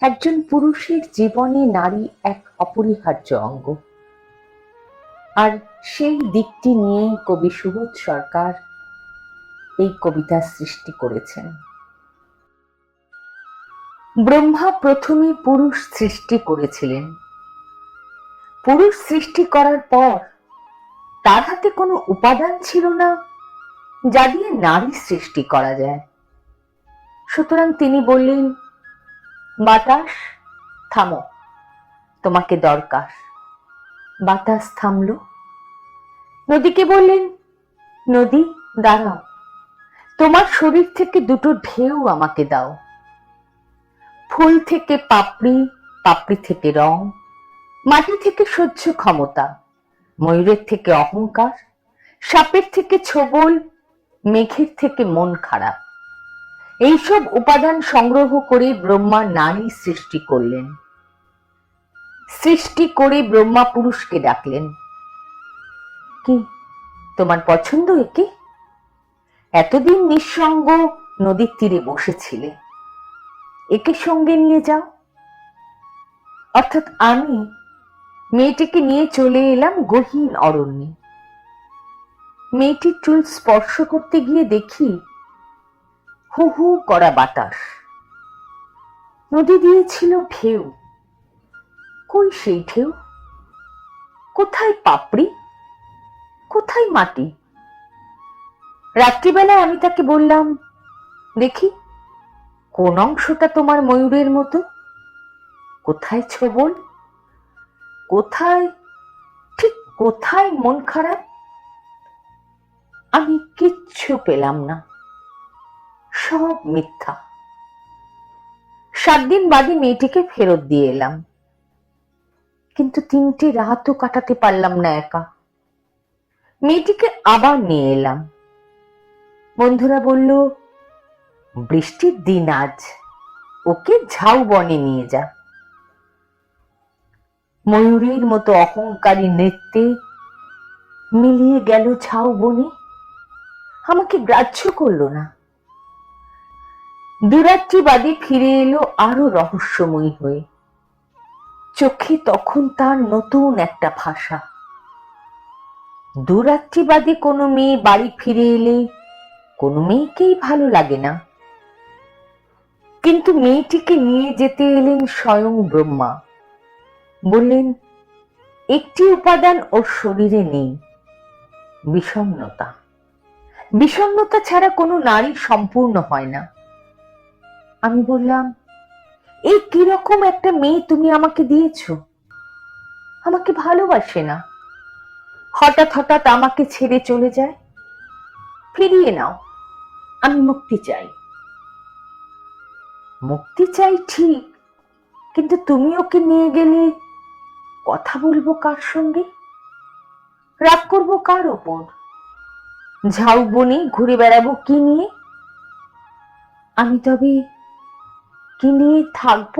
একজন পুরুষের জীবনে নারী এক অপরিহার্য অঙ্গ। আর সেই দিকটি নিয়েই কবি সুবোধ সরকার এই কবিতা সৃষ্টি করেছেন। ব্রহ্মা প্রথমে পুরুষ সৃষ্টি করেছিলেন। পুরুষ সৃষ্টি করার পর তার হাতে কোনো উপাদান ছিল না যা দিয়ে নারী সৃষ্টি করা যায়। সুতরাং তিনি বললেন বাতাস, থামো, তোমাকে দরকার। বাতাস থামলো। নদীকে বললেন? নদী, দাঁড়াও। তোমার শরীর থেকে দুটো ঢেউ আমাকে দাও। ফুল থেকে পাপড়ি পাপড়ি থেকে রং, মাটি থেকে সহ্য ক্ষমতা, ময়ূরের থেকে অহংকার, সাপের থেকে ছোবল, মেঘের থেকে মন খারাপ। এইসব উপাদান সংগ্রহ করে ব্রহ্মা নারী সৃষ্টি করলেন। সৃষ্টি করে ব্রহ্মা পুরুষকে ডাকলেন। কি, তোমার পছন্দ একে? এতদিন নিঃসঙ্গ নদীর তীরে বসেছিলে। একে সঙ্গে নিয়ে যাও। অর্থাৎ আমি মেয়েটিকে নিয়ে চলে এলাম গহীন অরণ্যে। মেয়েটির চুল স্পর্শ করতে গিয়ে দেখি হু হু করা বাতাস। নদী দিয়েছিল ঢেউ। কই সেই ঢেউ? কোথায় পাপড়ি? কোথায় মাটি? রাত্রিবেলায় আমি তাকে বললাম, দেখি, কোন অংশটা তোমার ময়ূরের মতো? কোথায় ছোবল? কোথায়, ঠিক কোথায় মন খারাপ? আমি কিচ্ছু পেলাম না। সব মিথ্যা। সাত দিন বাদে মেয়েটিকে ফেরত দিয়ে এলাম। কিন্তু তিনটে রাতও কাটাতে পারলাম না একা। মেয়েটিকে আবার নিয়ে এলাম। বন্ধুরা বলল, বৃষ্টির দিন আজ। ওকে ঝাউ বনে নিয়ে যা। ময়ূরের মতো অহংকারী নৃত্যে মিলিয়ে গেল ঝাউ বনে। আমাকে গ্রাহ্য করল না। দুরাত্রি বাদে ফিরে এলো আরও রহস্যময়ী হয়ে। চোখে তখন তার নতুন একটা ভাষা। দুরাত্রি বাদে কোনো মেয়ে বাড়ি ফিরে এলে কোনো মেয়েকেই ভালো লাগে না। কিন্তু মেয়েটিকে নিয়ে যেতে এলেন স্বয়ং ব্রহ্মা। বললেন, একটি উপাদান ওর শরীরে নেই, বিষণ্ণতা। বিষণ্ণতা ছাড়া কোনো নারী সম্পূর্ণ হয় না। আমি বললাম, এই কীরকম একটা মেয়ে তুমি আমাকে দিয়েছ? আমাকে ভালোবাসে না। হঠাৎ হঠাৎ আমাকে ছেড়ে চলে যায়। ফিরিয়ে নাও, আমি মুক্তি চাই। মুক্তি চাই ঠিক, কিন্তু তুমি ওকে নিয়ে গেলে কথা বলব কার সঙ্গে? রাগ করব কার ওপর? ঝাউ বনে ঘুরে বেড়াবো কি নিয়ে? আমি তবে কি নিয়ে থাকব।